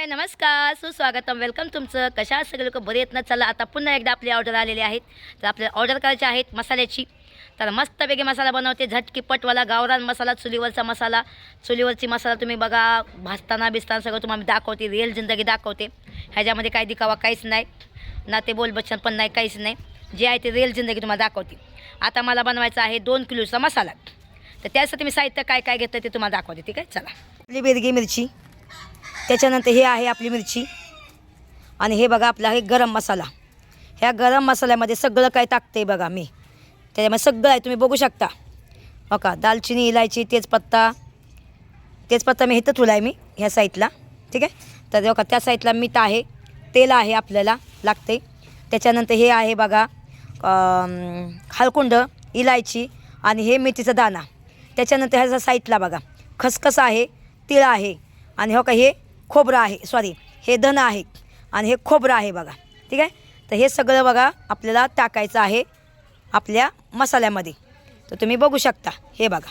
हाय नमस्कार सुस्वागतम. वेलकम तुमचं. कशा सगळे लोक बरे येत ना? चला आता पुन्हा एकदा आपली ऑर्डर आलेली आहेत. तर आपल्याला ऑर्डर करायची आहेत मसाल्याची. तर मस्तपैकी मसाला बनवते. झटकी पटवाला गावरान मसाला चुलीवरचा मसाला. चुलीवरची मसाला तुम्ही बघा भाजताना बिसताना सगळं तुम्हाला दाखवते. रिअल जिंदगी दाखवते. ह्याच्यामध्ये काही दिखावा काहीच नाही. ना ते बोलबच्चन पण नाही काहीच नाही. जे आहे ते रिअल जिंदगी तुम्हाला दाखवते. आता मला बनवायचा आहे दोन किलोचा मसाला. तर त्यासाठी मी साहित्य काय काय घेतलं ते तुम्हाला दाखवते ठीक आहे? चला. आपली मिरची. त्याच्यानंतर हे आहे आपली मिरची. आणि हे बघा आपला हे गरम मसाला. ह्या गरम मसाल्यामध्ये सगळं काय टाकते बघा मी. त्याच्यामध्ये सगळं आहे तुम्ही बघू शकता. हो का? दालचिनी इलायची तेजपत्ता. तेजपत्ता मी इथं तुला आहे मी ह्या साईडला. ठीक आहे? तर हो का त्या साईडला मीठ आहे तेल आहे आपल्याला लागते. त्याच्यानंतर हे आहे बघा हलकुंड हळकुंड इलायची आणि हे मेथीचा दाणा. त्याच्यानंतर ह्याचा साईडला बघा खसखस आहे तिळ आहे. आणि हो का हे खोबरं आहे सॉरी हे धन आहे आणि हे खोबरं आहे बघा ठीक आहे? तर हे सगळं बघा आपल्याला टाकायचं आहे आपल्या मसाल्यामध्ये. तर तुम्ही बघू शकता हे बघा.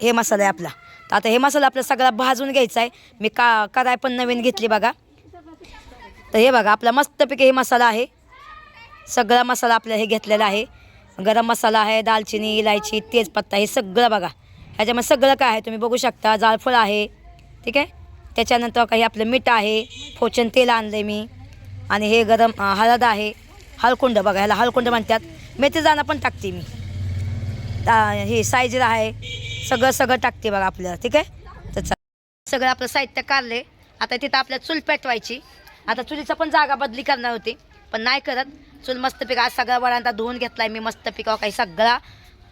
हे मसाला आहे आपला. तर आता हे मसाला आपला सगळा भाजून घ्यायचा आहे. मी का कराय पण नवीन घेतली बघा. तर हे बघा आपला मस्तपैकी हे मसाला आहे. सगळा मसाला आपल्या हे घेतलेला आहे. गरम मसाला आहे दालचिनी इलायची तेजपत्ता हे सगळं बघा. ह्याच्यामध्ये सगळं काय आहे तुम्ही बघू शकता. जाळफळ आहे ठीक आहे? त्याच्यानंतर काही आपलं मीठ आहे फोचन तेल आणलं आहे मी. आणि हे गरम हळद आहे हळकुंड बघा ह्याला हळकुंड म्हणतात. मेथी दाणा पण टाकते मी. हे सायजीरा आहे. सगळं सगळं टाकते बघा आपल्याला ठीक आहे? तर सगळं आपलं साहित्य काढले आता तिथं आपल्या चूल पेटवायची. आता चुलीचं पण जागा बदली करणार होती. पण नाही करत. चूल मस्तपैकी आज सगळा वरांदा धुवून घेतला आहे मी मस्तपैकी. काही सगळा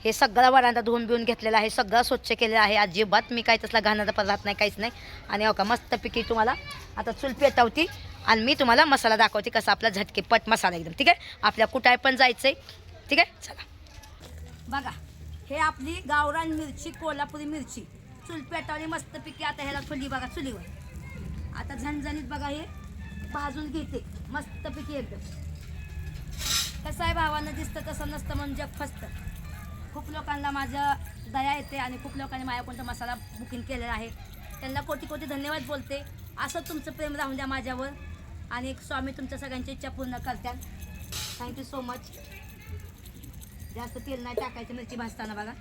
हे सगळा वरांदा धुवून बिवून घेतलेला आहे सगळं स्वच्छ केलेलं आहे. अजिबात मी काय तसला घाणारा पदार्थ नाही काहीच नाही. आणि हो का मस्तपैकी तुम्हाला आता चूल पेटवती आणि मी तुम्हाला मसाला दाखवते कसा आपला झटकेपट मसाला एकदम ठीक आहे? आपल्या कुठाय पण जायचं आहे ठीक आहे? चला. बघा हे आपली गावरान मिरची कोल्हापुरी मिरची. चूल पेटवली मस्तपैकी आता ह्याला चुली बघा चुलीवर. आता झणझणीत बघा हे भाजून घेते मस्तपैकी एकदम. कसं आहे भावानं दिसतं तसं नसतं म्हणजे जग फसतं. खूप लोकांना माझं दया येते आणि खूप लोकांनी माझ्या कोणता मसाला बुकिंग केलेला आहे. त्यांना कोटी कोटी धन्यवाद बोलते. असं तुमचं प्रेम राहून द्या माझ्यावर. आणि स्वामी तुमच्या सगळ्यांची इच्छा पूर्ण करतात. थँक्यू सो मच जास्त तेल नाही टाकायचं मिरची भाजताना बघा.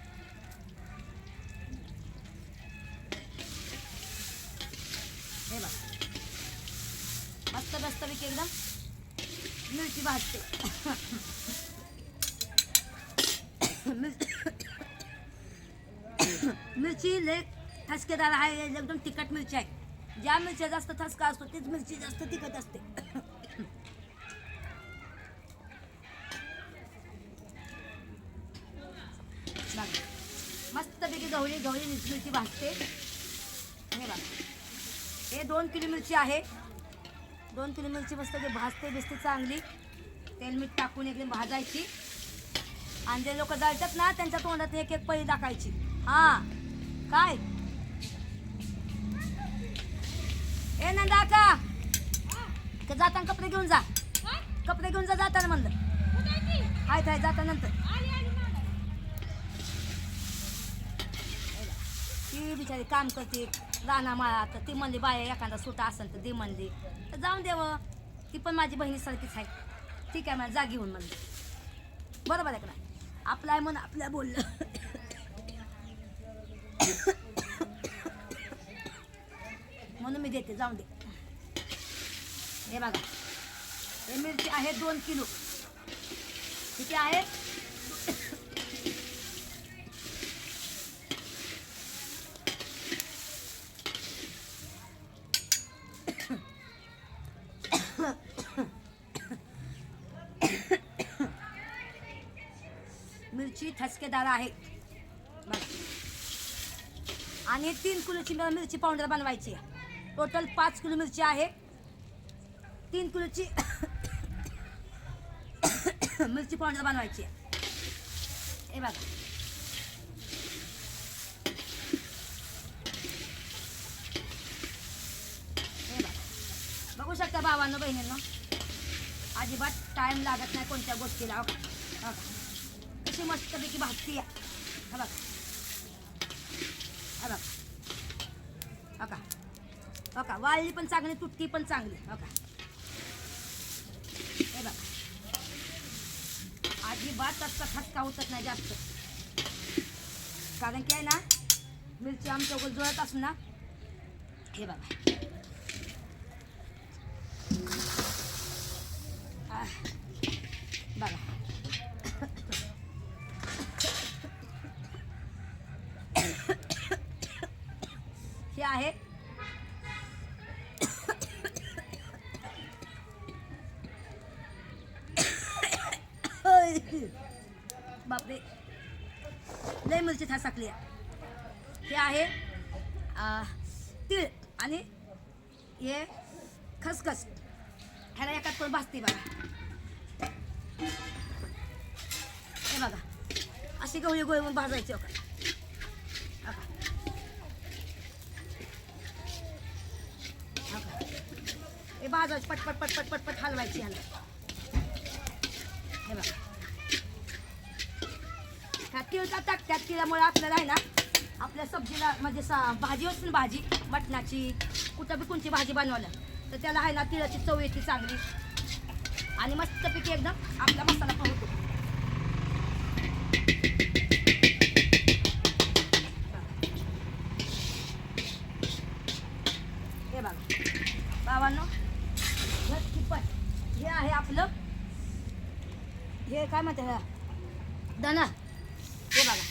हे बघा. मस्त मस्तपैकी एकदम. मिरची भाजते. मिरची लय ठसकेदार आहे एकदम तिखट मिरची आहे. ज्या मिरच्या जास्त ठसका असतो तीच मिरची जास्त तिखट असते. मस्तपैकी गवळी गवळी मिरची भाजते. हे बघ हे दोन किलो मिरची आहे. दोन किलो मिरची मस्त भाजते बिजते चांगली. तेल मीठ टाकून एकदम भाजायची. आणि जे लोक जळतात ना त्यांच्या तोंडात एक एक पळी टाकायची हा. काय? ए नंदा का ते जाताना कपडे घेऊन जा. कपडे घेऊन जा जाताना म्हणलं. हाय हाय जाता नंतर. ती बिचारी काम करते. राणा माळा तर ती म्हणली बाया एखादा सुटा असेल तर ती म्हणली. तर जाऊन देव ती पण माझी बहिणीसारखीच आहे. ठीक आहे मला जागी घेऊन म्हणली. बरोबर आहे का नाही आपलं आहे म्हणून आपल्या बोललं म्हणून मी देते जाऊन दे. हे बघा. हे मिरची आहे दोन किलो. किती आहे मिरची ठसकेदार आहे आणि तीन किलोची मिरची पावडर बनवायची आहे. टोटल पाच किलो मिरची आहे. तीन किलोची मिरची पावडर बनवायची हे बघा. बघू. शकता भावांनो बहिणींना. अजिबात टाइम लागत नाही कोणत्या गोष्टीला हो हो हो मस्तपैकी भाजती आहे. हा बघा. हा बघा. हो का? हो का? वाळली पण चांगली तुटती पण चांगली. हो का? हे बघा. अजिबात असं खटका होतच नाही जास्त. कारण की आहे ना मिरची आमच्या उगाच जुळत असून ना हे बघा. बापरे. लय मिरची थासाकली हे आहे तीळ आणि हे खसखस. ह्याला एकात पण भाजते बघा. हे बघा. अशी गवळी गोळी म्हणून भाजायची हो का? हे भाजायची पटपट पटपट पटपट हलवायची ह्याला. हे बघा. ह्या तीळ टाकतात तिळामुळे आपल्याला आहे ना आपल्या सब्जीला म्हणजे सा भाजी असते ना भाजी मटणाची कुठं बी कोणची भाजी बनवायला तर त्याला आहे ना तिळाची चव येते चांगली. आणि मस्तपैकी एकदम आपला मसाला पण होतो हे बघा बाबांनो किपट हे आहे आपलं हे काय म्हणते ह्याला? धना हे बघा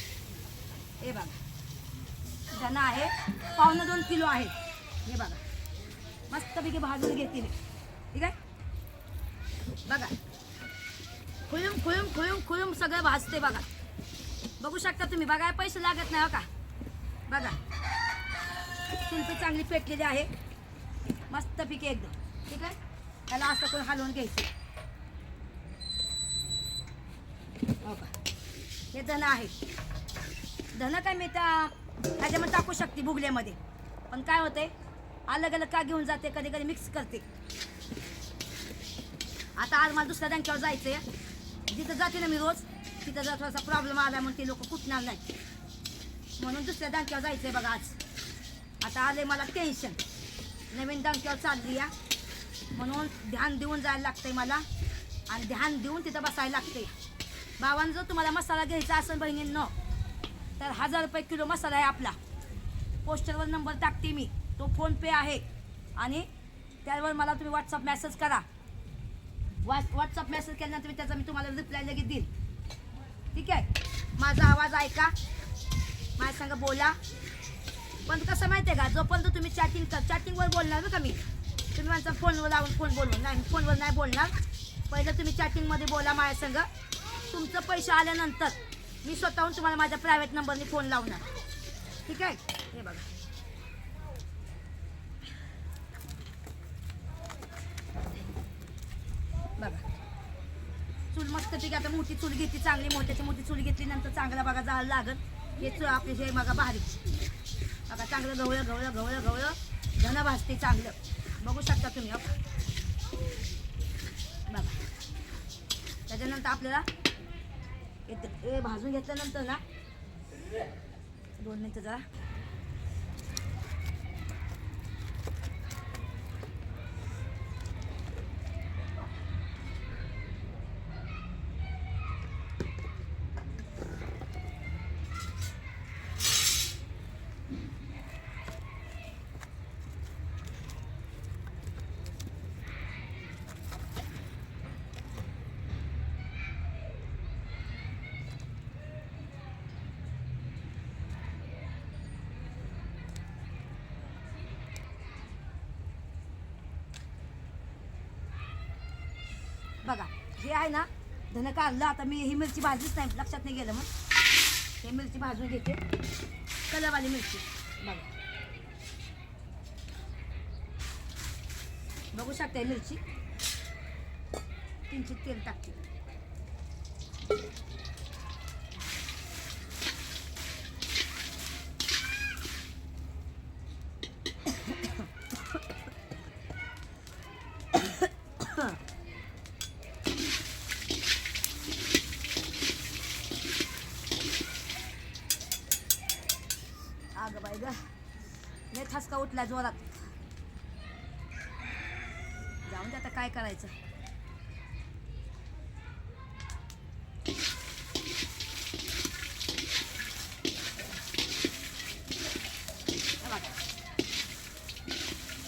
हे बघा धना आहे पावणं दोन किलो आहे. हे बघा. मस्तपैकी भाजून घेतील ठीक आहे? बघा. खुळूम खुळूम खुळूम खुळूम सगळं भाजते बघा. बघू शकता तुम्ही. बघा पैसे लागत नाही हो का? बघा. शिल्पी चांगली पेटलेली आहे. मस्त पिके एकदम. ठीक आहे? त्याला असं करून हलवून घ्यायचं. हो का? हे धन आहे. धन काय मी त्या ह्याच्यामध्ये टाकू शकते भुगल्यामध्ये पण काय होते अलग अलग का घेऊन जाते कधी कधी मिक्स करते. आता आज मला दुसऱ्या बँकेवर जायचं आहे जिथं जाते ना मी रोज तिथं जर थोडासा प्रॉब्लेम आला म्हणून ते लोक कुठणार नाही. म्हणून दुसऱ्या बँकेवर जायचं आहे बघा आज. आता आले मला टेन्शन नवीन बँकेवर चालली या. म्हणून ध्यान देऊन जायला लागतंय मला. आणि ध्यान देऊन तिथं बसायला लागते बाबांनो जर तुम्हाला मसाला घ्यायचा असेल बहिणींनो तर हजार रुपये किलो मसाला आहे आपला. पोस्टरवर नंबर टाकते मी. तो फोनपे आहे. आणि त्यावर मला तुम्ही व्हॉट्सअप मेसेज करा. व्हॉट्स व्हॉट्सअप मेसेज केल्यानंतर मी त्याचा मी तुम्हाला रिप्लाय लगेच देईल ठीक आहे? माझा आवाज ऐका. माझ्या संग बोला. पण कसं माहिती आहे का? जोपर्यंत तुम्ही चॅटिंग कर चॅटिंगवर बोलणार ना का मी? तुम्ही माझा फोनवर लावून फोन बोलून नाही फोनवर नाही बोलणार. पहिलं तुम्ही चॅटिंगमध्ये बोला माझ्या संग. तुमचं पैसे आल्यानंतर मी स्वतःहून तुम्हाला माझ्या प्रायव्हेट नंबरने फोन लावणार. ठीक आहे? हे बघा. बघा. चूल मस्त मस्तपैकी आता मोठी चूल घेतली चांगली मोठ्याची मोठी चूल घेतली नंतर चांगला बघा जायला लागल. हे चूल आपले हे बघा बारीक बघा चांगलं गवळं गवळं गवळं गवळं. धन भाजते चांगलं. बघू शकता तुम्ही हो. बघा. त्याच्यानंतर आपल्याला हे भाजून घेतल्यानंतर ना दोन मिनटं जरा बघा हे आहे ना धन काढलं आता मी ही मिरची भाजलीच नाही लक्षात नाही गेलं मग हे मिरची भाजून घेते. कलरवाली मिरची. बघा. बघू शकता मिरची? किंचित तेल टाकते अगं बाई ग लय ठसका उठला जोरात. म्हणजे आता काय करायचं.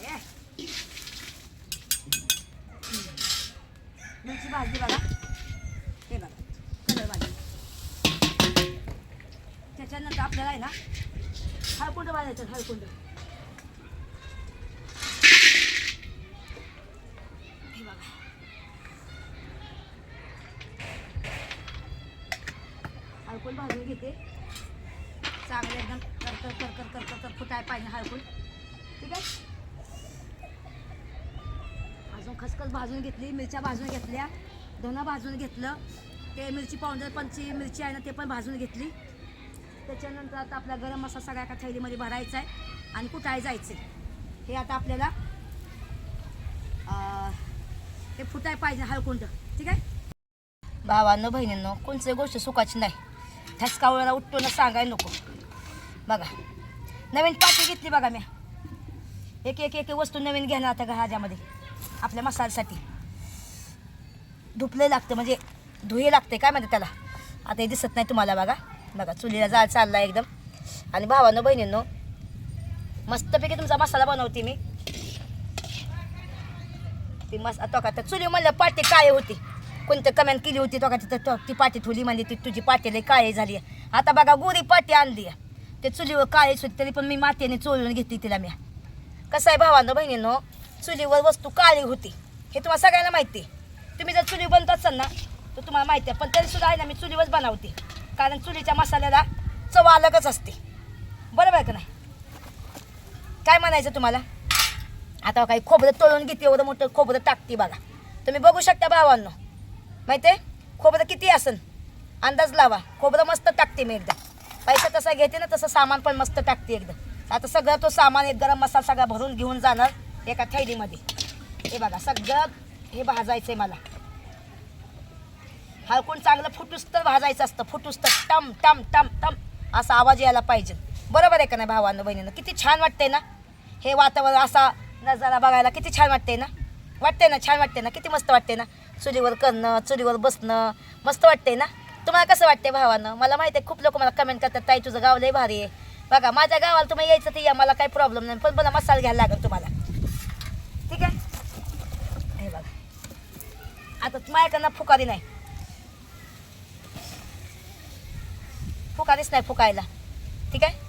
हे मिरची भाजी बघा. हे बघा. कलर भाजली. त्याच्यानंतर आपल्याला आहे ना हळकुंड भाजायचं हळकुंड हे बघा हळकुंड भाजून घेते. चांगलं एकदम करकर करकर करकर कर फुटाय पाहिजे हळकुंड ठीक आहे? अजून खसखस भाजून घेतली मिरच्या भाजून घेतल्या धनं भाजून घेतलं. ते मिरची पावडर पंची मिरची आहे ना ते पण भाजून घेतली. त्याच्यानंतर आता आपला गरम मसाला सगळ्या एका थैलीमध्ये भरायचा आहे आणि कुटाय जायचं हे आता आपल्याला हे फुटाय पाहिजे हळकुंड. ठीक आहे? भावांनो बहिणींनो कोणती गोष्ट सुखाची नाही. ठसकावळ्याला उठतो ना सांगायला नको. बघा नवीन पाटी घेतली बघा मी. एक एक एक वस्तू नवीन घेणार आता का ह्याच्यामध्ये. आपल्या मसाल्यासाठी. धुपलं लागतं म्हणजे धुये लागते काय म्हणते त्याला? आता हे दिसत नाही तुम्हाला बघा. बघा चुलीला जाळ चालला एकदम. आणि भावानं बहिणींनो मस्तपैकी तुमचा मसाला बनवते मी. ती मस तो का त्या चुली म्हणलं पाटी काय होती. कोणतं कमेंट केली होती तो का तिथं तो- ती पाटी ठेवली म्हणजे ती तुझी पाटी लई काळी झाली आहे. आता बघा गोरी पाटी आणली आहे. ते चुलीवर काळे होती तरी पण मी मातीने चोळून घेतली तिला मी. कसं आहे भावानं बहिणीनं चुलीवर वस्तू काळी होती. हे तुम्हाला सगळ्यांना माहिती आहे. तुम्ही जर चुली बनत असाल ना तर तुम्हाला माहिती आहे. पण तरी सुद्धा आहे ना मी चुलीवरच बनवते. कारण चुलीच्या मसाल्याला चव अलगच असते. बरोबर आहे का नाही? काय म्हणायचं तुम्हाला? आता काही खोबरं तळून घेते एवढं मोठं खोबरं टाकते बघा. तुम्ही बघू शकता भावांनो. माहिती आहे खोबरं किती असन? अंदाज लावा. खोबरं मस्त टाकते मी एकदा. पैसा तसा घेते ना तसं सामान पण मस्त टाकते एकदा. आता सगळं तो सामान एक गरम मसाला सगळा भरून घेऊन जाणार एका थैलीमध्ये. हे बघा सगळं हे भाजायचं आहे मला. हळकून चांगलं फुटूस तर भाजायचं असतं फुटूस तर टम टम टम टम. असा आवाज यायला पाहिजे. बरोबर आहे का नाही भावानं बहिणीनं? किती छान वाटते ना? हे वातावरण असा नजारा बघायला किती छान वाटते ना? वाटते ना? छान वाटते ना? किती मस्त वाटते ना? चुलीवर करणं चुलीवर बसणं मस्त वाटते ना? तुम्हाला कसं वाटते भावानं? मला माहिती आहे खूप लोक मला कमेंट करतात ताई तुझं गाव लय भारी आहे. बघा माझ्या गावाला तुम्ही यायचं तर या मला काही प्रॉब्लेम नाही पण मला मसाला घ्यायला लागेल तुम्हाला. ठीक आहे? हे बघा. आता माझ्याकडनं फुकारी नाही. फुकारीच नाही फुकायला. ठीक आहे?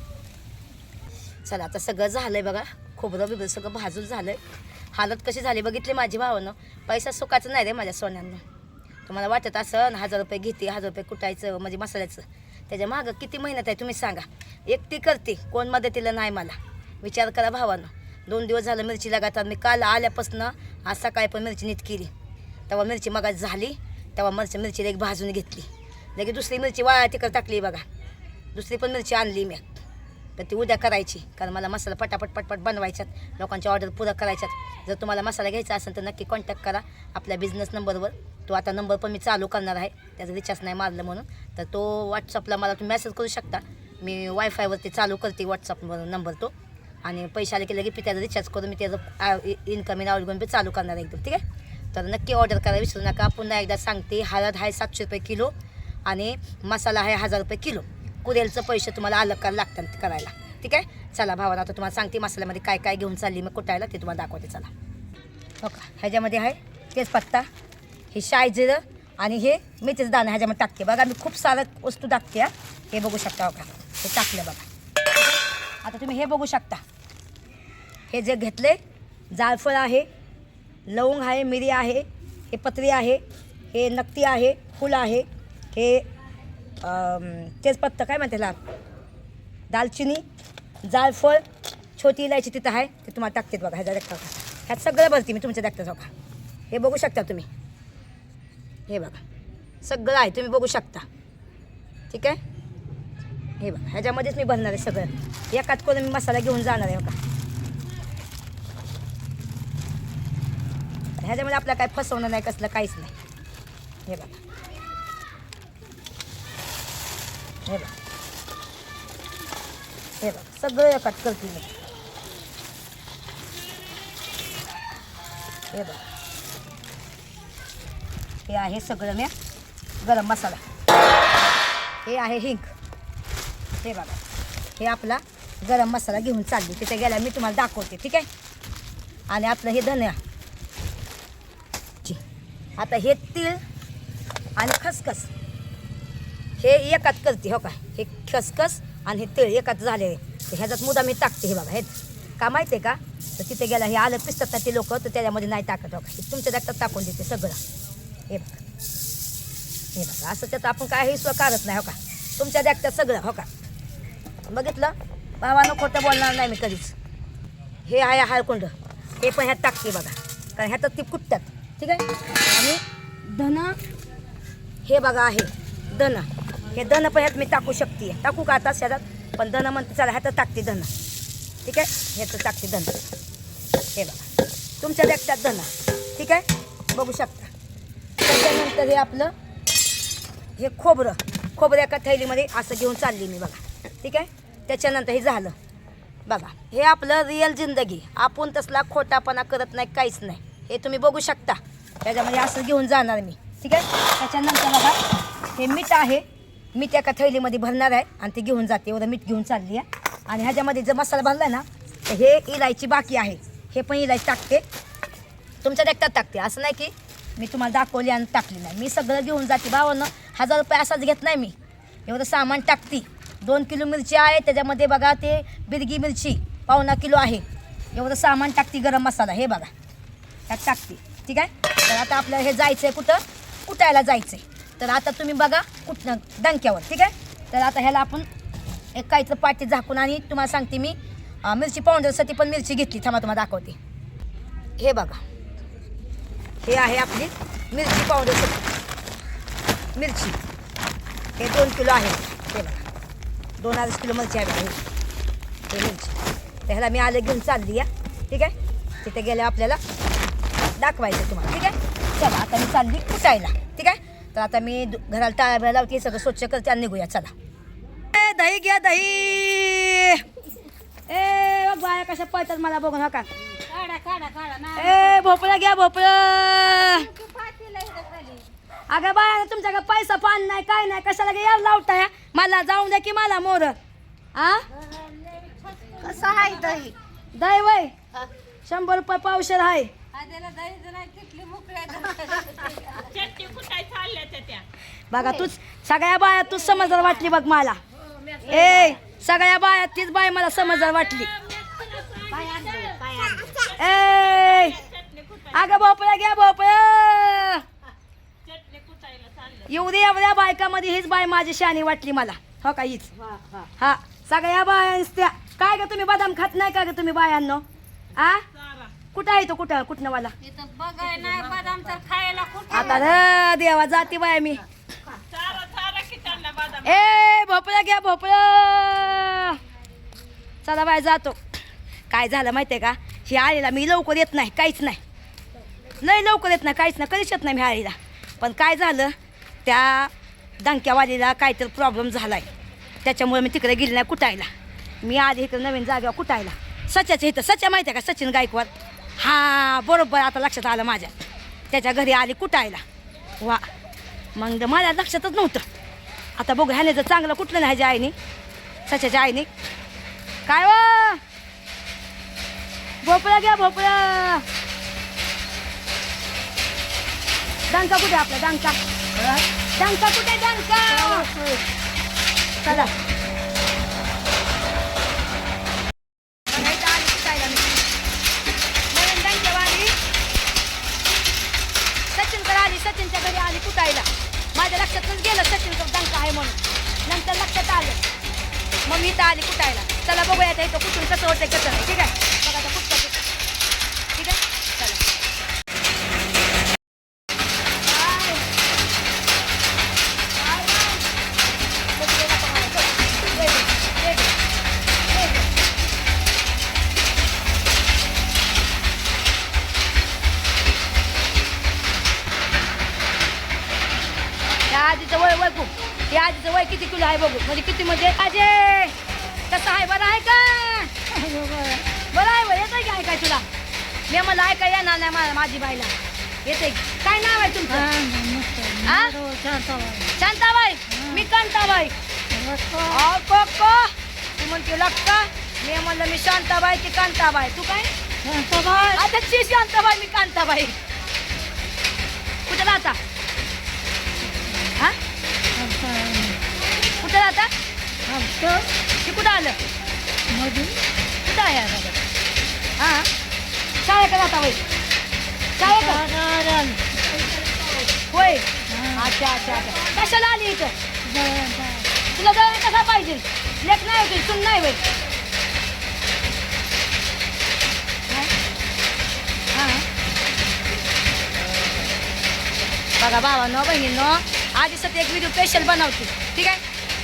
चला आता सगळं झालंय बघा. खोबरं बिबरं सगळं भाजून झालंय. हालत कशी झाली बघितली माझी भावानं. पैसा सुखाचं नाही रे माझ्या सोन्यानं. तुम्हाला वाटत असं हजार रुपये घेते हजार रुपये कुटायचं म्हणजे मसाल्याचं. त्याच्या मागं किती मेहनत आहे तुम्ही सांगा. एकटी करते कोण मदतीला नाही मला. विचार करा भावानं. दोन दिवस झालं मिरची लगातार मी काल आल्यापासून आज सकाळी पण मिरची नीट केली. तेव्हा मिरची मगाच झाली तेव्हा मिरची मिरची एक भाजून घेतली. लगेच दुसरी मिरची वाया तिकडे टाकली बघा. दुसरी पण मिरची आणली मी. तर ती उद्या करायची. कारण मला मसाला पटापट पटपट बनवायच्यात. लोकांच्या ऑर्डर पुरं करायच्यात. जर तुम्हाला मसाला घ्यायचा असेल तर नक्की कॉन्टॅक्ट करा. आपल्या बिझनेस नंबरवर तो आता नंबर पण मी चालू करणार आहे. त्याचा रिचार्ज नाही मारलं म्हणून. तर तो व्हॉट्सअपला मला तुम्ही मेसेज करू शकता. मी वायफायवरती चालू करते व्हॉट्सअपवर नंबर तो. आणि पैसे आले की लगेच मी त्याचा रिचार्ज करून मी त्याचं इन्कमिंग आउटगोईंग पे चालू करणार आहे एकदम. ठीक आहे? तर नक्की ऑर्डर करा. विसरू नका. पुन्हा एकदा सांगते. हळद आहे सातशे रुपये किलो आणि मसाला आहे हजार रुपये किलो. कुरेलचं पैसे तुम्हाला अलग करायला लागतात करायला. ठीक आहे? चला भावाला आता तुम्हाला सांगते मसाल्यामध्ये काय काय घेऊन चालली मग कुटायला ते तुम्हाला दाखवते चला. हो का? ह्याच्यामध्ये आहे तेजपत्ता हे शाय जिरं आणि हे मेथीचं दाणं ह्याच्यामध्ये टाकते. बघा मी खूप सारं वस्तू टाकते हे. बघू शकता हो का? हे टाकलं बघा. आता तुम्ही हे बघू शकता. हे जे घेतले जायफळ आहे लवंग आहे मिरी आहे हे पत्री आहे हे नक्ती आहे फूल आहे हे तेजपत्ता काय म्हणते त्याला दालचिनी जायफळ छोटी इलायची तिथं आहे ते तुम्हाला टाकते बघा ह्याच्या देखता ह्यात सगळं भरते मी तुमच्या देखता बघा. हे बघू शकता तुम्ही. हे बघा. सगळं आहे तुम्ही बघू शकता. ठीक आहे? हे बघा ह्याच्यामध्येच मी भरणार आहे सगळं. एकात करून मी मसाला घेऊन जाणार आहे बघा. ह्याच्यामध्ये आपल्याला काय फसवणं नाही कसलं काहीच नाही. हे बघा. हे बघा. हे बघा सगळं कट करते मी. हे बघा. हे आहे सगळं मी गरम मसाला. हे आहे हिंग. हे बघा. हे आपला गरम मसाला घेऊन चालली. तिथे गेल्या मी तुम्हाला दाखवते ठीक आहे? आणि आपलं हे धन्या. आता हे तीळ आणि खसखस. हे एकात करते हो का? हे खसखस आणि हे तीळ एकात झाले. तर ह्याच्यात मुदा मी टाकते हे बघा हे. का माहिती आहे का? तर तिथे गेला हे आलं पिसतात ना ते लोक तर त्याच्यामध्ये नाही टाकत हो का? हे तुमच्या देखतात टाकून देते सगळं. हे बघा. हे बघा असं त्यात आपण काय हे सुद्धा काढत नाही हो का? तुमच्या देखतात सगळं हो का? बघितलं? भावानं खोटं बोलणार नाही मी कधीच. हे आहे हळकुंड. हे पण ह्यात टाकते बघा. कारण ह्यात ती कुटतात. ठीक आहे? आणि धन? हे बघा आहे. धन. हे धन पण ह्यात मी टाकू शकते टाकू का आता शेतात पण धन म्हणते चला ह्यात टाकते धन. ठीक आहे? ह्याचं टाकते धन. हे बघा. तुमच्या देखतात धन. ठीक आहे? बघू शकता. त्याच्यानंतर हे आपलं हे खोबरं. खोबरं एका थैलीमध्ये असं घेऊन चालली मी बघा. ठीक आहे? त्याच्यानंतर हे झालं. बघा. हे आपलं रिअल जिंदगी. आपण तसला खोटापणा करत नाही काहीच नाही. हे तुम्ही बघू शकता. त्याच्यामध्ये असं घेऊन जाणार मी. ठीक आहे? त्याच्यानंतर बघा हे मीठ आहे. मी त्या एका थैलीमध्ये भरणार आहे आणि ते घेऊन जाते. एवढं मीठ घेऊन चालली आहे. आणि ह्याच्यामध्ये जर मसाला भरला ना तर हे इलायची बाकी आहे. हे पण इलायची टाकते. तुमच्या देखतात टाकते. असं नाही की मी तुम्हाला दाखवली आणि टाकली नाही. मी सगळं घेऊन जाते. भावानं हजार रुपये असाच घेत नाही मी. एवढं सामान टाकते. दोन किलो मिरची आहे. त्याच्यामध्ये बघा ते बिरगी मिरची पावणा किलो आहे. एवढं सामान टाकते गरम मसाला. हे बघा. त्यात टाकते. ठीक आहे? तर आता आपल्याला हे जायचं आहे कुठं? कुटायला जायचं आहे तर आता तुम्ही बघा कुठं डंक्यावर ठीक आहे? तर आता ह्याला आपण एक काहीचं पाटी झाकून आणि तुम्हाला सांगते मी. मिरची पावडरसाठी पण मिरची घेतली थांबा तुम्हाला दाखवते. हे बघा. हे आहे आपली मिरची पावडरसाठी. मिरची. हे दोन किलो आहे. हे बघा. दोन अडीच किलो मिरची आहे बघा. हे हे मिरची. तर ह्याला मी आलं घेऊन चालली या ठीक आहे? तिथे गेल्या आपल्याला दाखवायचं तुम्हाला. ठीक आहे? चला आता मी चालली कुटायला. ठीक आहे? तर आता मी घराला टाळ्या लावते सगळं स्वच्छ करते आणि निघूया. चला. ए, दही घ्या दही! ए बघ बाया कशा पळतात मला बघून हो का काढा काढा काढा ना. ए भोपळा घ्या भोपळा. अगं बाया तुमच्याकडे पैसा पान नाही काय नाही कशाला यायला लावताय मला जाऊन द्या की मला मोर. आ? कसं आहे दही? दही वय? शंभर रुपये पावशेर आहे. आद्याला दही नाही तिथली मोकळ्या चटणी कुठाय चालल्या त्या त्या. बघा तूच सगळ्या बाया तूच समजदार वाटली बघ मला. ए सगळ्या बाया तीच बाय मला समजदार वाटली. ए अगं भोपळा घ्या भोपळा. चटणी कुठायला चालल्या. एवढी एवढ्या बायकामध्ये हीच बाय माझी शानी वाटली मला. हो का हीच? हा सगळ्या बायांस त्या काय ग तुम्ही बदाम खात नाही का ग तुम्ही बायांनो? आ? कुठं आहे तो? कुठं? कुठनं मला इथं बघाय नाही बदाम तर खायला कुठं? आता र देवा जाते बाया मी. चारा चारा की त्यांना बदाम. ए भोपळा घ्या भोपळा. चला बाय जातो. काय झालं माहितीये का? ही आळीला मी लवकर येत नाही काहीच नाही. लय लवकर येत नाही काहीच नाही कधीच येत नाही मी आळीला. पण काय झालं? त्या डंक्यावालीला काहीतरी प्रॉब्लेम झाला आहे त्याच्यामुळे मी तिकडे गेली नाही कुटायला मी आधी इकडे नवीन जागेवर कुटायला सच्याच्या इथं सच्या माहिती आहे का? सचिन गायकवाड. हा बरोबर आता लक्षात आलं माझ्या. त्याच्या घरी आली कुटायला. वा मग माझ्या लक्षातच नव्हतं. आता बघू ह्याने जर चांगलं कुठलं नाही ह्याच्या आईने सच्याच्या आईने. काय व भोपळा घ्या भोपळा. डांका कुठे आपला? डांका. डांका कुठे डांका? चला बघायचं आली कुटायला मी. नवीन डंकेवाली सचिनकडे आली सचिनच्या घरी आली कुटायला माझ्या लक्षातच गेलं सचिनकडे डंका आहे म्हणून नंतर लक्षात आलं आता आली कुटायला चला बघूया आता इथं कुठून कसं होतं कसं नाही. ठीक आहे? बघा आता कुठं ठीक आहे? चला. या आजीचं वय वय खूप या आजीचं वय किती किलो आहे बघू. म्हणजे किती म्हणजे? आजे! कसं आहे? बरं आहे का? बरं आहे बरं. येतंय काय काय तुला? मी मला ऐका येणार नाही मा- माझी बाईला. येते काय नाव आहे तुमचं? शांताबाई. मी कांताबाई. को तू म्हणते लक्का. मी म्हणलं मी शांताबाई ती कांताबाई? तू काय? आता ची शांताबाई मी कांताबाई. कुठं राहता? हा? कुठं राहता? ते कुठं आलं? कुठं आहे आता? हा? शाळा का जाता होय? शाळा का? होय? अच्छा अच्छा अच्छा. कशाला आली इथं? तुला दळण कसा पाहिजे? लेख नाही होती सुन नाही होय हा? हा. बघा भावांनो बहिणींनो आधीसाठी एक व्हिडिओ स्पेशल बनवते. ठीक आहे?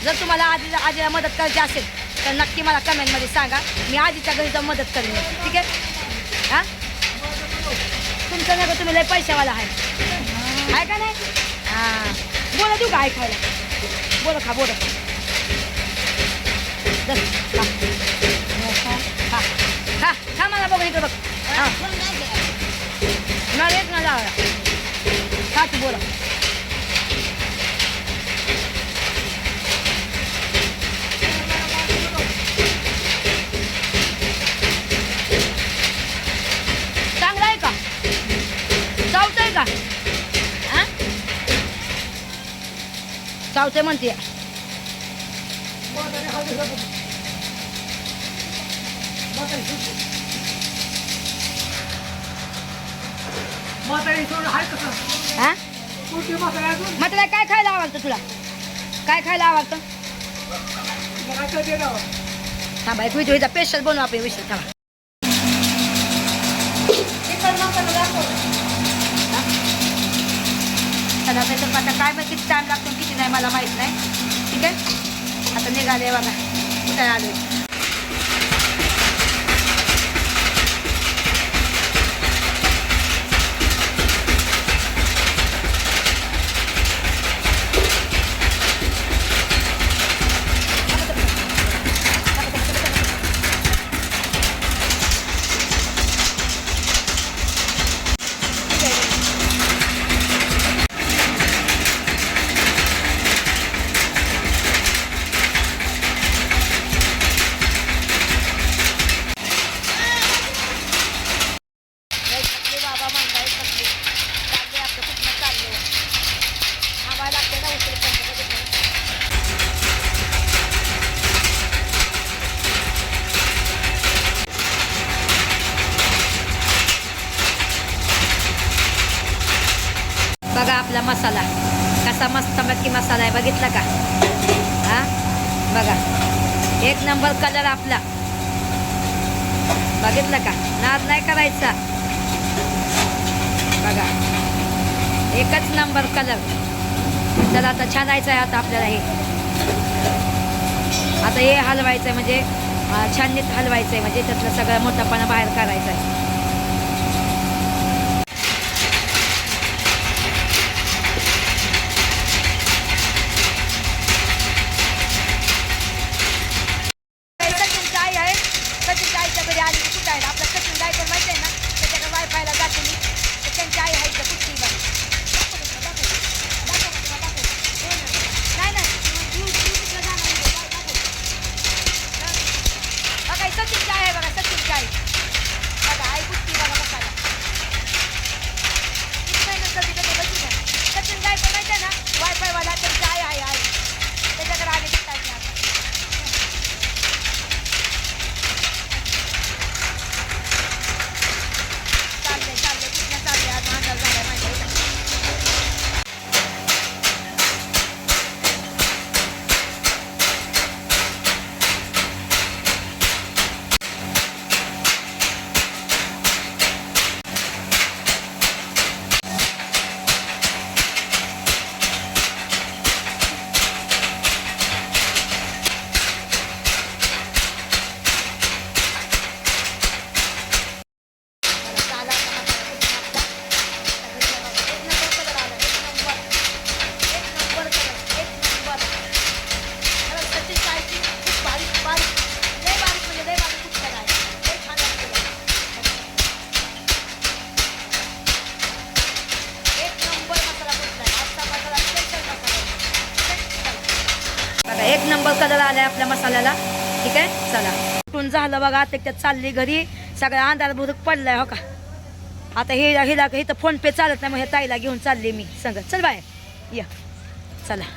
जर तुम्हाला आजी आजीला मदत करायची असेल तर नक्की मला कमेंटमध्ये सांगा. मी आजीच्या घरी जाऊन मदत करेन. ठीक आहे? हां? तुमचं नाही का तुम्ही लय पैशावाला आहे. आहे का नाही? हां. बोला देऊ का ऐकायला? बोला खा बोला. खा. खा. खा. मला बघ इकडे बघ. हां. मला येत ना लावा खा तू बोला चांगला आहे का चावतंय का हा चावतंय म्हणते. हा? मग तुला काय खायला आवडतं तुला? काय खायला आवडतं? थांबा एक व्हिडिओ स्पेशल बनवू आपण विषय थांबा चला त्याच्यात आता काय मग किती टाईम लागतो किती नाही मला माहीत नाही. ठीक आहे? आता निघाले बघा. कुठे आले? आपला मसाला. कसा मस्त मटकी मसाला आहे बघितला का? हा? बघा. एक नंबर कलर आपला. बघितलं का? नाद नाही करायचा. बघा. एकच नंबर कलर त्याला आता छानायचं आहे आता आपल्याला हे. आता हे हलवायचं आहे म्हणजे छाननीत हलवायचं आहे म्हणजे त्यातलं सगळं मोठापणा बाहेर काढायचा आहे बघा आता त्यात चालली घरी. सगळा अंधार बुरुक पडलाय हो का? आता हे हिला इथं फोन पे चालत नाही मग हे ताईला घेऊन चालले मी. सांग चल बाय. या. चला.